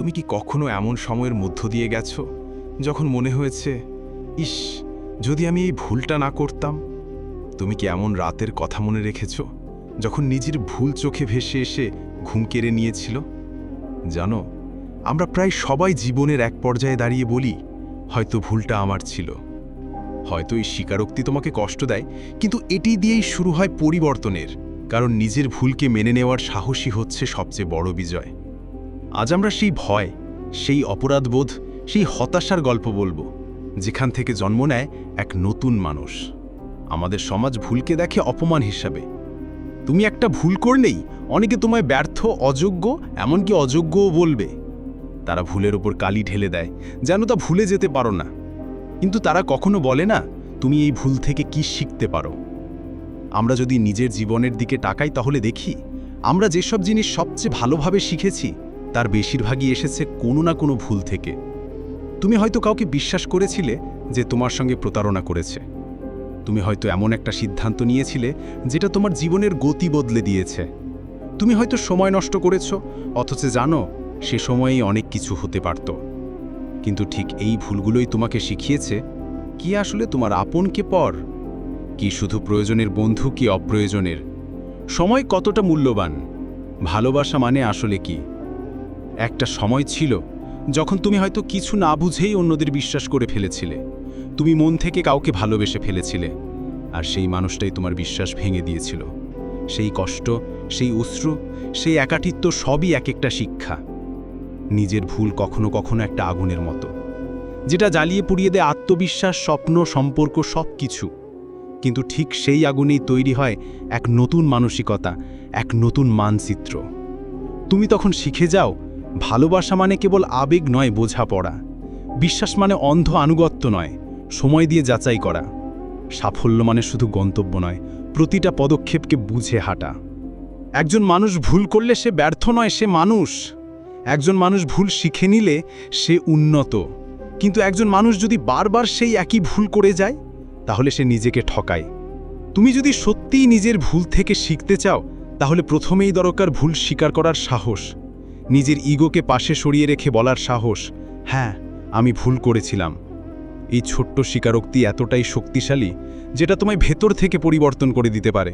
তুমি কি কখনো এমন সময়ের মধ্য দিয়ে গেছো, যখন মনে হয়েছে, ইস, যদি আমি এই ভুলটা না করতাম তুমি কি এমন রাতের কথা মনে রেখেছ, যখন নিজের ভুল চোখে ভেসে এসে ঘুম কেড়ে নিয়েছিল? জানো, আমরা প্রায় সবাই জীবনের এক পর্যায়ে দাঁড়িয়ে বলি, হয়তো ভুলটা আমার ছিল। হয়তো এই স্বীকারোক্তি তোমাকে কষ্ট দেয়, কিন্তু এটি দিয়েই শুরু হয় পরিবর্তনের, কারণ নিজের ভুলকে মেনে নেওয়ার সাহসী হচ্ছে সবচেয়ে বড় বিজয়। আজ আমরা সেই ভয়, সেই অপরাধবোধ, সেই হতাশার গল্প বলব, যেখান থেকে জন্ম নেয় এক নতুন মানুষ। আমাদের সমাজ ভুলকে দেখে অপমান হিসাবে। তুমি একটা ভুল করলেই অনেকে তোমায় ব্যর্থ, অযোগ্য, এমনকি অযোগ্যও বলবে। তারা ভুলের ওপর কালি ঢেলে দেয়, যেন তা ভুলে যেতে পারো না। কিন্তু তারা কখনো বলে না, তুমি এই ভুল থেকে কি শিখতে পারো? আমরা যদি নিজের জীবনের দিকে তাকাই তাহলে দেখি, আমরা যেসব জিনিস সবচেয়ে ভালোভাবে শিখেছি তার বেশিরভাগই এসেছে কোনো না কোনো ভুল থেকে। তুমি হয়তো কাউকে বিশ্বাস করেছিলে যে তোমার সঙ্গে প্রতারণা করেছে। তুমি হয়তো এমন একটা সিদ্ধান্ত নিয়েছিলে যেটা তোমার জীবনের গতি বদলে দিয়েছে। তুমি হয়তো সময় নষ্ট করেছ, অথচ জানো, সে সময়েই অনেক কিছু হতে পারত। কিন্তু ঠিক এই ভুলগুলোই তোমাকে শিখিয়েছে, কি আসলে তোমার আপনকে পর? কি শুধু প্রয়োজনের বন্ধু কি অপ্রয়োজনের? সময় কতটা মূল্যবান? ভালোবাসা মানে আসলে কি? একটা সময় ছিল যখন তুমি হয়তো কিছু না বুঝেই অন্যদের বিশ্বাস করে ফেলেছিলে। তুমি মন থেকে কাউকে ভালোবেসে ফেলেছিলে, আর সেই মানুষটাই তোমার বিশ্বাস ভেঙে দিয়েছিল। সেই কষ্ট, সেই অশ্রু, সেই একাঠিত্ব সবই এক একটা শিক্ষা। নিজের ভুল কখনো কখনো একটা আগুনের মতো, যেটা জ্বালিয়ে পুড়িয়ে দেয় আত্মবিশ্বাস, স্বপ্ন, সম্পর্ক সব কিছু কিন্তু ঠিক সেই আগুনেই তৈরি হয় এক নতুন মানসিকতা, এক নতুন মানচিত্র। তুমি তখন শিখে যাও ভালোবাসা মানে কেবল আবেগ নয় বোঝাপড়া। বিশ্বাস মানে অন্ধ আনুগত্য নয়, সময় দিয়ে যাচাই করা। সাফল্য মানে শুধু গন্তব্য নয়, প্রতিটা পদক্ষেপকে বুঝে হাঁটা। একজন মানুষ ভুল করলে সে ব্যর্থ নয়, সে মানুষ। একজন মানুষ ভুল শিখে নিলে সে উন্নত। কিন্তু একজন মানুষ যদি বারবার সেই একই ভুল করে যায়, তাহলে সে নিজেকে ঠকায়। তুমি যদি সত্যিই নিজের ভুল থেকে শিখতে চাও, তাহলে প্রথমেই দরকার ভুল স্বীকার করার সাহস। নিজের ইগোকে পাশে সরিয়ে রেখে বলার সাহস হ্যাঁ আমি ভুল করেছিলাম। এই ছোট্ট স্বীকারোক্তি এতটাই শক্তিশালী যেটা তোমায় ভেতর থেকে পরিবর্তন করে দিতে পারে।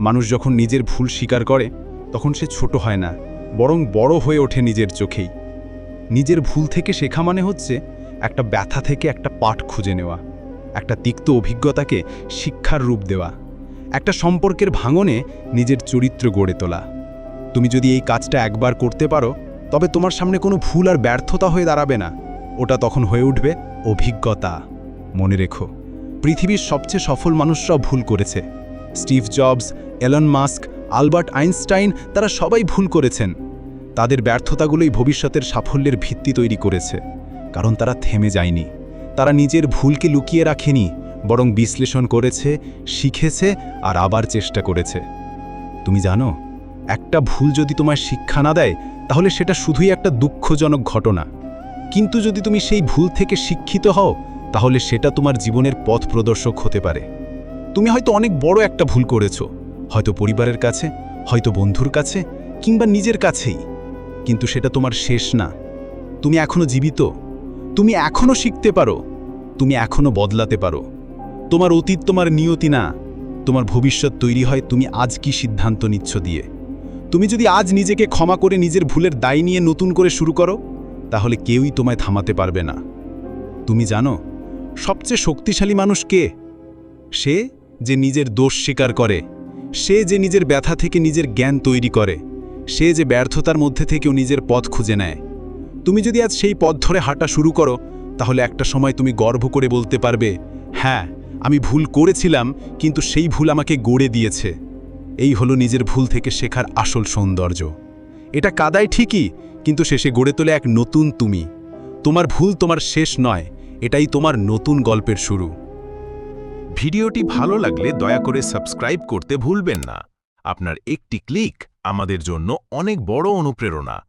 মানুষ যখন নিজের ভুল স্বীকার করে, তখন সে ছোট হয় না, বরং বড় হয়ে ওঠে নিজের চোখেই। নিজের ভুল থেকে শেখা মানে হচ্ছে একটা ব্যথা থেকে একটা পাঠ খুঁজে নেওয়া, একটা তিক্ত অভিজ্ঞতাকে শিক্ষার রূপ দেওয়া, একটা সম্পর্কের ভাঙনে নিজের চরিত্র গড়ে তোলা। তুমি যদি এই কাজটা একবার করতে পারো, তবে তোমার সামনে কোনো ভুল আর ব্যর্থতা হয়ে দাঁড়াবে না। ওটা তখন হয়ে উঠবে অভিজ্ঞতা। মনে রেখো, পৃথিবীর সবচেয়ে সফল মানুষরাও ভুল করেছে। Steve Jobs, Elon Musk, Albert Einstein, তারা সবাই ভুল করেছেন। তাদের ব্যর্থতাগুলোই ভবিষ্যতের সাফল্যের ভিত্তি তৈরি করেছে। কারণ তারা থেমে যায়নি। তারা নিজের ভুলকে লুকিয়ে রাখেনি, বরং বিশ্লেষণ করেছে, শিখেছে আর আবার চেষ্টা করেছে। তুমি জানো একটা ভুল যদি তোমার শিক্ষা না দেয়, তাহলে সেটা শুধুই একটা দুঃখজনক ঘটনা। কিন্তু যদি তুমি সেই ভুল থেকে শিক্ষিত হও, তাহলে সেটা তোমার জীবনের পথ প্রদর্শক হতে পারে। তুমি হয়তো অনেক বড় একটা ভুল করেছ, হয়তো পরিবারের কাছে, হয়তো বন্ধুর কাছে, কিংবা নিজের কাছেই। কিন্তু সেটা তোমার শেষ না। তুমি এখনও জীবিত। তুমি এখনও শিখতে পারো। তুমি এখনও বদলাতে পারো। তোমার অতীত তোমার নিয়তি না। তোমার ভবিষ্যৎ তৈরি হয় তুমি আজ কি সিদ্ধান্ত নিচ্ছ দিয়ে। তুমি যদি আজ নিজেকে ক্ষমা করে নিজের ভুলের দায় নিয়ে নতুন করে শুরু করো, তাহলে কেউই তোমায় থামাতে পারবে না। তুমি জানো, সবচেয়ে শক্তিশালী মানুষ কে? সে যে নিজের দোষ স্বীকার করে, সে যে নিজের ব্যথা থেকে নিজের জ্ঞান তৈরি করে, সে যে ব্যর্থতার মধ্যে থেকেও নিজের পথ খুঁজে নেয়। তুমি যদি আজ সেই পথ ধরে হাঁটা শুরু করো, তাহলে একটা সময় তুমি গর্ব করে বলতে পারবে হ্যাঁ আমি ভুল করেছিলাম, কিন্তু সেই ভুল আমাকে গড়ে দিয়েছে। এই হলো নিজের ভুল থেকে শেখার আসল সৌন্দর্য। এটা কাদায় ঠিকই, কিন্তু শেষে গড়ে তোলে এক নতুন তুমি। তোমার ভুল তোমার শেষ নয়, এটাই তোমার নতুন গল্পের শুরু। ভিডিওটি ভালো লাগলে দয়া করে সাবস্ক্রাইব করতে ভুলবেন না। আপনার একটি ক্লিক আমাদের জন্য অনেক বড় অনুপ্রেরণা।